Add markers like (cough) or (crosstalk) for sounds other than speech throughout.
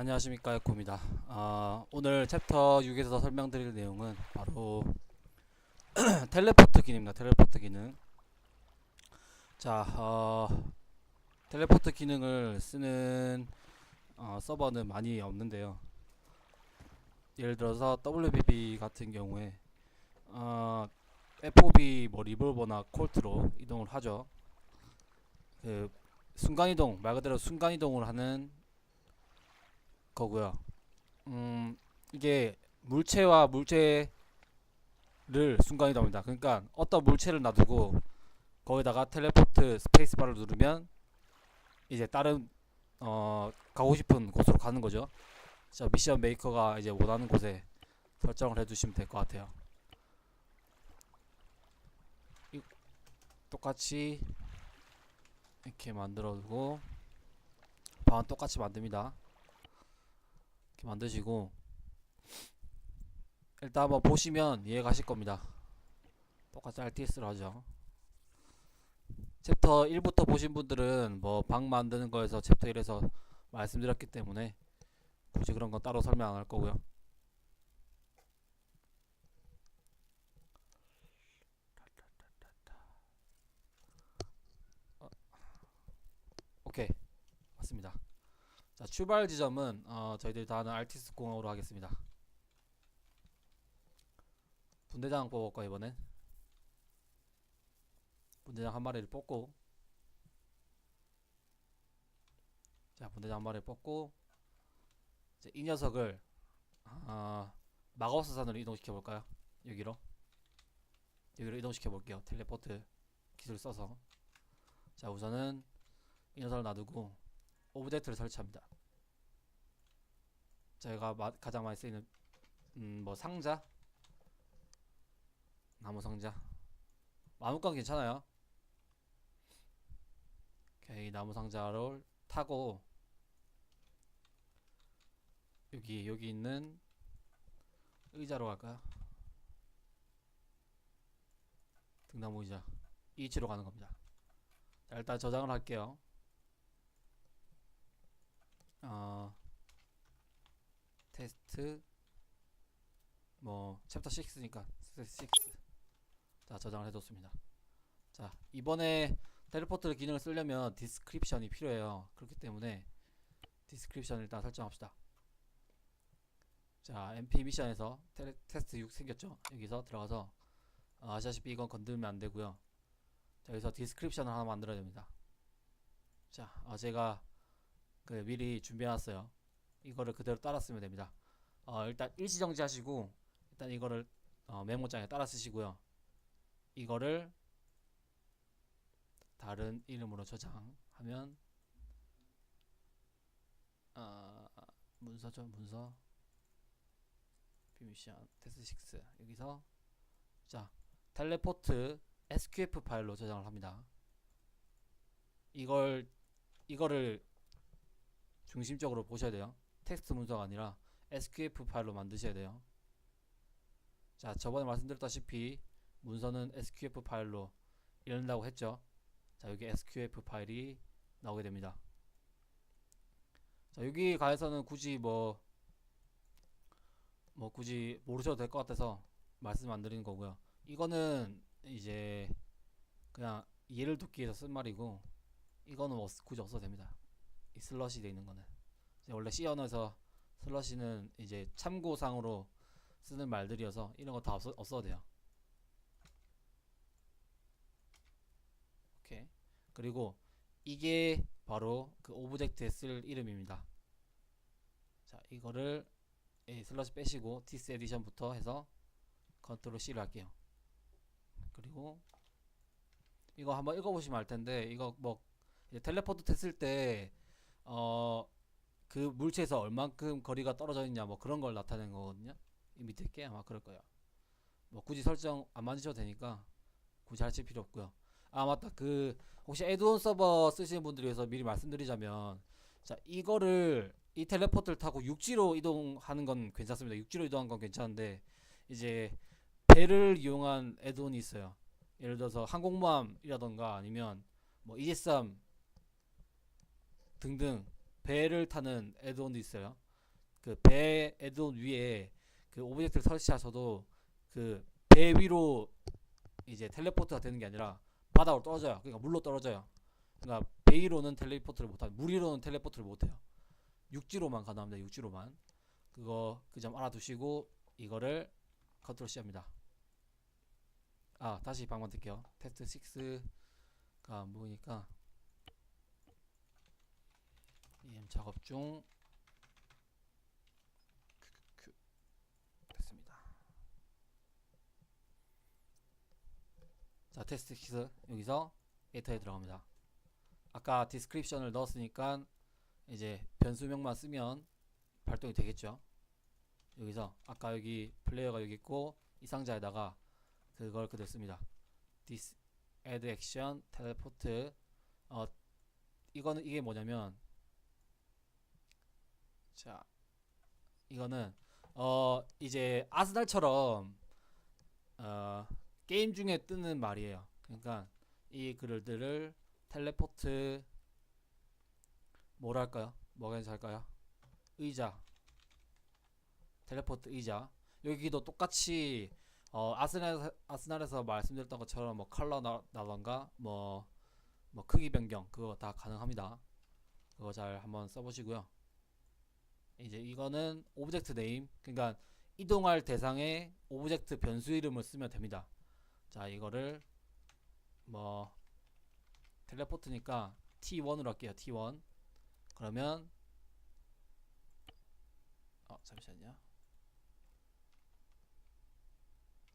안녕하십니까 에코입니다. 아, 오늘 챕터 6에서 설명드릴 내용은 바로 (clears throat) 텔레포트 기능입니다. 텔레포트 기능. 자, 어, 텔레포트 기능을 쓰는 어, 서버는 많이 없는데요. 예를 들어서 WBB 같은 경우에 어, FOB 뭐 리볼버나 콜트로 이동을 하죠. 그 순간 이동 말 그대로 순간 이동을 하는 거고요. 음, 이게 물체와 물체를 순간 이동합니다. 그러니까 어떤 물체를 놔두고 거기다가 텔레포트 스페이스바를 누르면 이제 다른 어 가고 싶은 곳으로 가는 거죠. 자, 미션 메이커가 이제 원하는 곳에 설정을 해주시면 될 것 같아요. 이- 똑같이 이렇게 만들어두고 방은 똑같이 만듭니다. 이렇게 만드시고 일단 한번 보시면 이해 가실 겁니다. 똑같이 RTS로 하죠. 챕터 1부터 보신 분들은 뭐 방 만드는 거에서 챕터 1에서 말씀드렸기 때문에 굳이 그런 건 따로 설명 안 할 거고요. 어, 오케이 맞습니다. 자 출발 지점은 어, 저희들이 다 아는 알티스 공항으로 하겠습니다. 분대장 뽑을까 이번엔? 분대장 한 마리를 뽑고 자 분대장 한 마리를 뽑고 이제 이 녀석을 아 마거스 산으로 이동시켜 볼까요? 여기로 여기로 이동시켜 볼게요. 텔레포트 기술 써서 자 우선은 이 녀석을 놔두고 오브젝트를 설치합니다. 제가 마, 가장 많이 쓰이는 음, 뭐 상자, 나무 상자, 나무건 괜찮아요. 오케이 나무 상자를 타고 여기 여기 있는 의자로 갈까요? 등나무 의자 이 위치로 가는 겁니다. 자, 일단 저장을 할게요. 어, 테스트 뭐 챕터 6니까 6. 자 저장을 해뒀습니다. 자 이번에 텔레포트 기능을 쓰려면 디스크립션이 필요해요. 그렇기 때문에 디스크립션을 일단 설정합시다. 자 MP 미션에서 텔레, 테스트 6 생겼죠? 여기서 들어가서 어, 아시다시피 이건 건들면 안 되고요. 자 여기서 디스크립션을 하나 만들어야 됩니다. 자 어, 제가 그 미리 준비해놨어요. 이거를 그대로 따라 쓰면 됩니다. 어, 일단 일시 정지 하시고 일단 이거를 어, 메모장에 따라 쓰시고요. 이거를 다른 이름으로 저장하면 어, 문서죠 문서 비미션 테스트 6 여기서 자 텔레포트 SQF 파일로 저장을 합니다. 이걸 이거를 중심적으로 보셔야 돼요. 텍스트 문서가 아니라 SQF 파일로 만드셔야 돼요. 자, 저번에 말씀드렸다시피 문서는 SQF 파일로 읽는다고 했죠. 자, 여기 SQF 파일이 나오게 됩니다. 자, 여기 가에서는 굳이 뭐, 뭐 굳이 모르셔도 될 것 같아서 말씀 안 드리는 거고요. 이거는 이제 그냥 이해를 돕기 위해서 쓴 말이고, 이거는 뭐 굳이 없어도 됩니다. 이 슬러시 돼 있는 거는 원래 C 언어에서 슬러시는 이제 참고상으로 쓰는 말들이어서 이런 거 다 없어, 없어도 돼요. 오케이. 그리고 이게 바로 그 오브젝트에 쓸 이름입니다. 자, 이거를 이 슬러시 빼시고 디스 에디션부터 해서 컨트롤 C를 할게요. 그리고 이거 한번 읽어보시면 알 텐데 이거 뭐 텔레포트 됐을 때 어, 그 물체에서 얼만큼 거리가 떨어져 있냐 뭐 그런 걸 나타내는 거거든요. 이 밑에 게 아마 그럴 거예요. 뭐 굳이 설정 안 만드셔도 되니까 굳이 하실 필요 없고요. 아 맞다. 그 혹시 에드온 서버 쓰시는 분들 위해서 미리 말씀드리자면 자 이거를 이 텔레포트를 타고 육지로 이동하는 건 괜찮습니다. 육지로 이동한 건 괜찮은데 이제 배를 이용한 에드온이 있어요. 예를 들어서 항공모함이라던가 아니면 뭐 ES3 등등 배를 타는 애드온도 있어요. 그 배 애드온 위에 그 오브젝트를 설치하셔도 그 배 위로 이제 텔레포트가 되는 게 아니라 바닥으로 떨어져요. 그러니까 물로 떨어져요. 그러니까 배 위로는 텔레포트를 못하고 물 위로는 텔레포트를 못해요. 육지로만 가능합니다. 육지로만. 그거 그 점 알아두시고 이거를 컨트롤 C합니다. 아 다시 방문 뜰게요. 테스트 6가 안 보이니까 EM 작업 중. 됐습니다. 자 테스트 6 여기서 에터에 들어갑니다. 아까 디스크립션을 넣었으니까 이제 변수명만 쓰면 발동이 되겠죠. 여기서 아까 여기 플레이어가 여기 있고 이 상자에다가 그걸 그대로 씁니다. this add action teleport 어 이거는 이게 뭐냐면 자 이거는 어 이제 아스날처럼 어 게임 중에 뜨는 말이에요. 그러니까 이 글들을 텔레포트 뭐랄까요? 뭐가 괜찮을까요? 의자 텔레포트 의자 여기도 똑같이 어 아스날 아스날에서 말씀드렸던 것처럼 뭐 컬러 나, 나던가 뭐뭐 크기 변경 그거 다 가능합니다. 그거 잘 한번 써보시고요. 이제 이거는 오브젝트 네임 그러니까 이동할 대상에 오브젝트 변수 이름을 쓰면 됩니다. 자 이거를 뭐 텔레포트니까 T1으로 할게요. T1 그러면 어 잠시만요.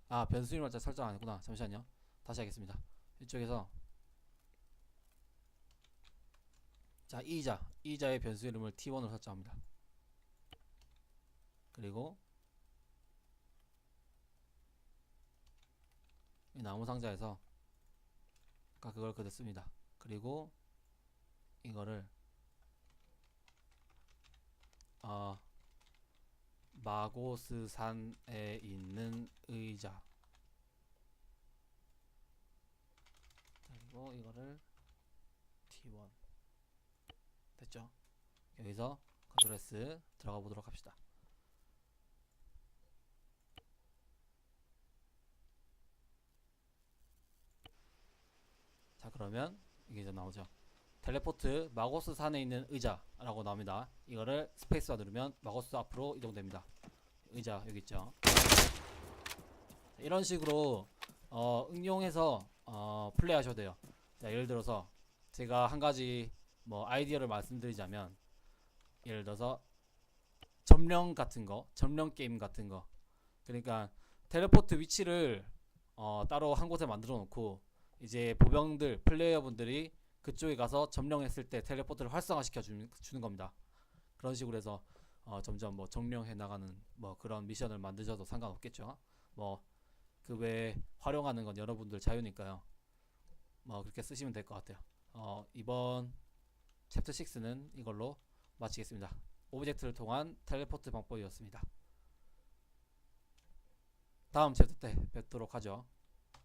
아 변수 이름을 잘 설정 안 했구나. 잠시만요. 다시 하겠습니다. 이쪽에서 자 이자 이자의 변수 이름을 T1으로 설정합니다. 그리고 이 나무 상자에서 아까 그걸 그대로 씁니다. 그리고 이거를 어 마고스산에 있는 의자 그리고 이거를 T1 됐죠? 여기서 컨트롤 S 들어가 보도록 합시다. 자 그러면 이게 이제 나오죠. 텔레포트 마고스 산에 있는 의자라고 나옵니다. 이거를 스페이스바 누르면 마고스 앞으로 이동됩니다. 의자 여기 있죠. 자, 이런 식으로 어, 응용해서 어, 플레이하셔도 돼요. 자 예를 들어서 제가 한 가지 뭐 아이디어를 말씀드리자면 예를 들어서 점령 같은 거, 점령 게임 같은 거. 그러니까 텔레포트 위치를 어, 따로 한 곳에 만들어 놓고 이제 보병들 플레이어분들이 그쪽에 가서 점령했을 때 텔레포트를 활성화시켜 주는, 겁니다. 그런 식으로 해서 어, 점점 뭐 점령해 나가는 뭐 그런 미션을 만드셔도 상관없겠죠. 뭐 그 외에 활용하는 건 여러분들 자유니까요. 뭐 그렇게 쓰시면 될 것 같아요. 어, 이번 챕터 6는 이걸로 마치겠습니다. 오브젝트를 통한 텔레포트 방법이었습니다. 다음 챕터 때 뵙도록 하죠.